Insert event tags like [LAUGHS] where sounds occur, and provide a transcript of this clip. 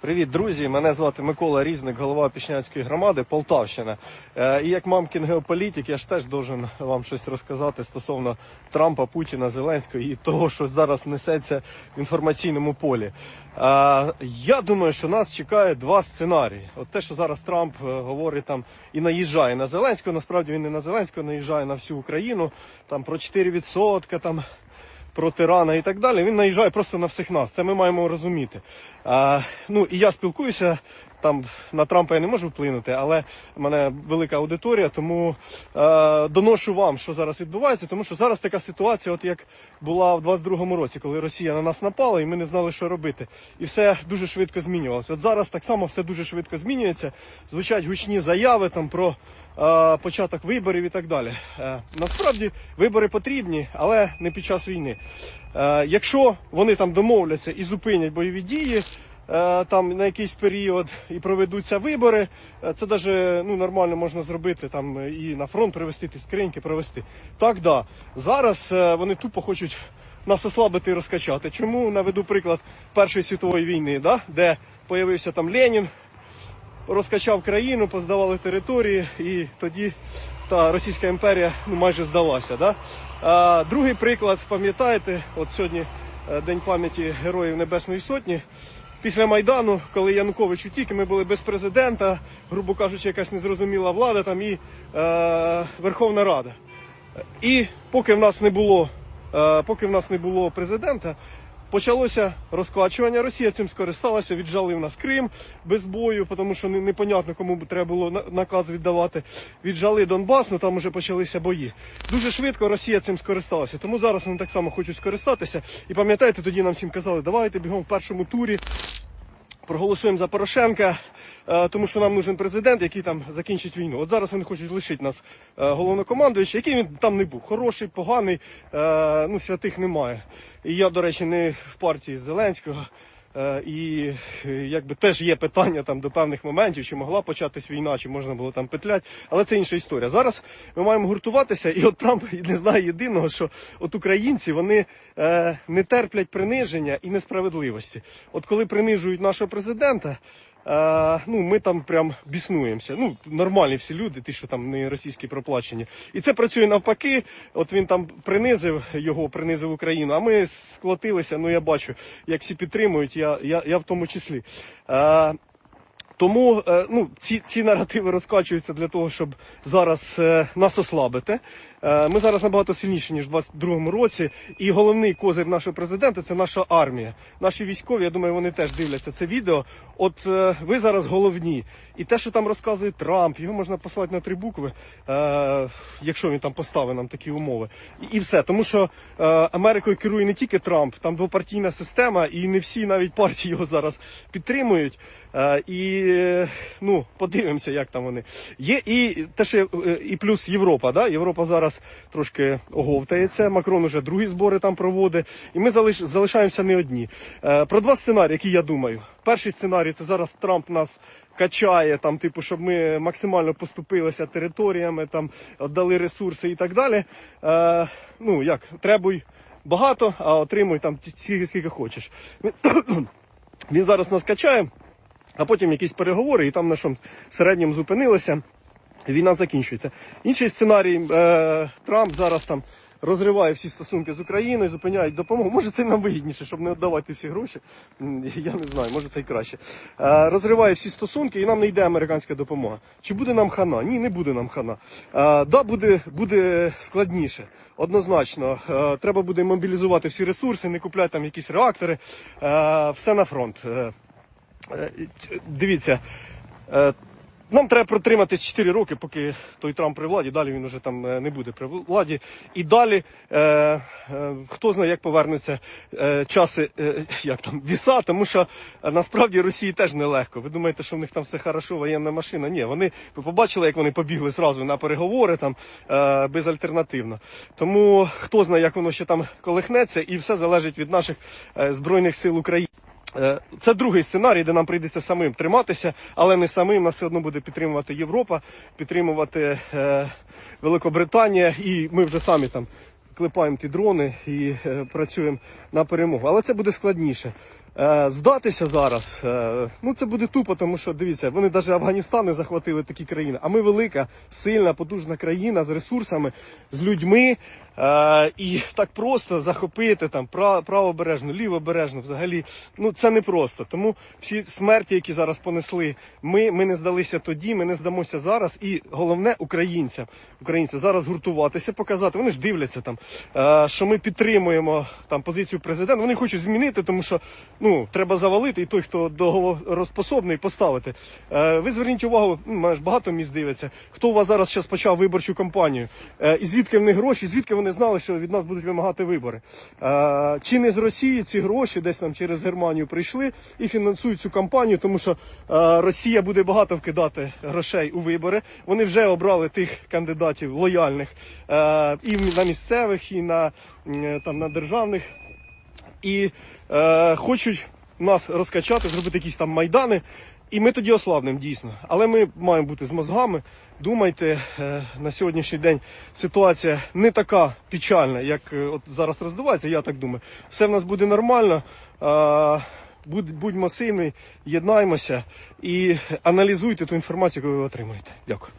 Привіт, друзі! Мене звати Микола Різник, голова Пішнянської громади, Полтавщина. Е, І як мамкін геополітик, я ж теж должен вам щось розказати стосовно Трампа, Путіна, Зеленського і того, що зараз несеться в інформаційному полі. Е, Я думаю, що нас чекає два сценарії. От те, що зараз Трамп е, говорить там і наїжджає на Зеленського, насправді він не на Зеленського, наїжджає на всю Україну, там про 4%, там про тирана і так далі. Він наїжджає просто на всіх нас. Це ми маємо розуміти. А, ну і я спілкуюся. Там на Трампа я не можу вплинути, але в мене велика аудиторія, тому е, доношу вам, що зараз відбувається, тому що зараз така ситуація, от як була в 22-му році, коли Росія на нас напала, і ми не знали, що робити. І все дуже швидко змінювалося. От зараз так само все дуже швидко змінюється. Звучать гучні заяви там про е, початок виборів і так далі. Е, насправді вибори потрібні, але не під час війни. Е, якщо вони там домовляться і зупинять бойові дії там на якийсь період і проведуться вибори, е, це навіть ну, нормально можна зробити там е, і на фронт привести, ті скриньки провести. Так, да. Зараз е, вони тупо хочуть нас ослабити і розкачати. Чому наведу приклад Першої світової війни, да? де появився там Ленін, розкачав країну, поздавали території, і тоді та Російська імперія ну, майже здалася. Да? А, другий приклад, пам'ятаєте, от сьогодні е, День пам'яті Героїв Небесної Сотні. Після Майдану, коли Янукович утік, ми були без президента, грубо кажучи, якась незрозуміла влада там і е, Верховна Рада. І поки в нас не було, е, поки в нас не було президента, почалося розкачування. Росія цим скористалася, віджали в нас Крим без бою, тому що не- непонятно, кому треба було на- наказ віддавати. Віджали Донбас, ну там вже почалися бої. Дуже швидко Росія цим скористалася. Тому зараз вони так само хочуть скористатися. І пам'ятаєте, тоді нам всім казали, давайте бігом в першому турі проголосуємо за Порошенка, е, тому що нам нужен президент, який там закінчить війну. От зараз вони хочуть лишити нас е, головнокомандуючий, який він там не був. Хороший, поганий, е, ну святих немає. І я, до речі, не в партії Зеленського. Е, І е, якби теж є питання там до певних моментів, чи могла початись війна, чи можна було там петлять, але це інша історія. Зараз ми маємо гуртуватися, і от Трамп [LAUGHS] не знає єдиного, що от українці вони е, не терплять приниження і несправедливості. От коли принижують нашого президента. Е, ну, ми там прям біснуємося. Ну, нормальні всі люди, ті, що там не російські проплачені. І це працює навпаки. От він там принизив його, принизив Україну, а ми склотилися. Ну я бачу, як всі підтримують, я, я, я в тому числі. Е, тому е, ну, ці, ці наративи розкачуються для того, щоб зараз е, нас ослабити. Е, ми зараз набагато сильніші, ніж в 22-му році. І головний козир нашого президента це наша армія. Наші військові, я думаю, вони теж дивляться це відео. От ви зараз головні. І те, що там розказує Трамп, його можна послати на три букви, якщо він там поставить нам такі умови. І, все. Тому що Америкою керує не тільки Трамп, там двопартійна система, і не всі навіть партії його зараз підтримують. І ну, подивимося, як там вони. Є і те, що е, і плюс Європа. Да? Європа зараз трошки оговтається. Макрон уже другі збори там проводить. І ми залиш, залишаємося не одні. Е, про два сценарії, які я думаю. Перший сценарій це зараз Трамп нас качає, там, типу, щоб ми максимально поступилися територіями, там віддали ресурси і так далі. Е, ну як, требуй багато, а отримуй там стільки, скільки хочеш. [COUGHS] Він зараз нас качає, а потім якісь переговори, і там на що середньому зупинилися. Війна закінчується. Інший сценарій е, Трамп зараз там розриває всі стосунки з Україною, зупиняють допомогу. Може, це нам вигідніше, щоб не віддавати всі гроші. Я не знаю, може це й краще. Е, розриває всі стосунки, і нам не йде американська допомога. Чи буде нам хана? Ні, не буде нам хана. Е, да, буде, буде складніше. Однозначно, Е, треба буде мобілізувати всі ресурси, не купляти там якісь реактори. Все на фронт. Е, Дивіться, е, нам треба протриматись 4 роки, поки той Трамп при владі. Далі він уже там е, не буде при владі. І далі е, е, хто знає, як повернуться е, часи, е, як там віса, тому що насправді Росії теж нелегко. Ви думаєте, що в них там все хорошо, воєнна машина? Ні, вони ви побачили, як вони побігли зразу на переговори там е, безальтернативно. Тому хто знає, як воно ще там колихнеться, і все залежить від наших е, збройних сил України. Е, Це другий сценарій, де нам прийдеться самим триматися, але не самим. Нас все одно буде підтримувати Європа, підтримувати е, Великобританія, і ми вже самі там клепаємо ті дрони і е, працюємо на перемогу. Але це буде складніше. Е, здатися зараз, е, ну це буде тупо, тому що дивіться, вони навіть Афганістан не захватили такі країни. А ми велика, сильна, потужна країна з ресурсами, з людьми. І так просто захопити там пра- правобережно, лівобережно, взагалі, ну це не просто. Тому всі смерті, які зараз понесли, ми, ми не здалися тоді, ми не здамося зараз. І головне українцям, українцям зараз гуртуватися, показати. Вони ж дивляться там, що ми підтримуємо там позицію президента. Вони хочуть змінити, тому що ну треба завалити, і той, хто договороспособний, поставити. Е, ви зверніть увагу, ну, багато міст дивиться. Хто у вас зараз зараз почав виборчу кампанію? Е, і звідки в них гроші? Звідки вони знали, що від нас будуть вимагати вибори? Е, чи не з Росії ці гроші десь там через Германію прийшли і фінансують цю кампанію, тому що е, Росія буде багато вкидати грошей у вибори. Вони вже обрали тих кандидатів лояльних е, і на місцевих, і на, там, на державних і е, хочуть нас розкачати, зробити якісь там майдани. І ми тоді ослабнемо дійсно. Але ми маємо бути з мозгами. Думайте, е, на сьогоднішній день ситуація не така печальна, як е, от зараз роздувається. Я так думаю. Все в нас буде нормально. Е, будь- будьмо сильні, єднаймося і аналізуйте ту інформацію, яку ви отримуєте. Дякую.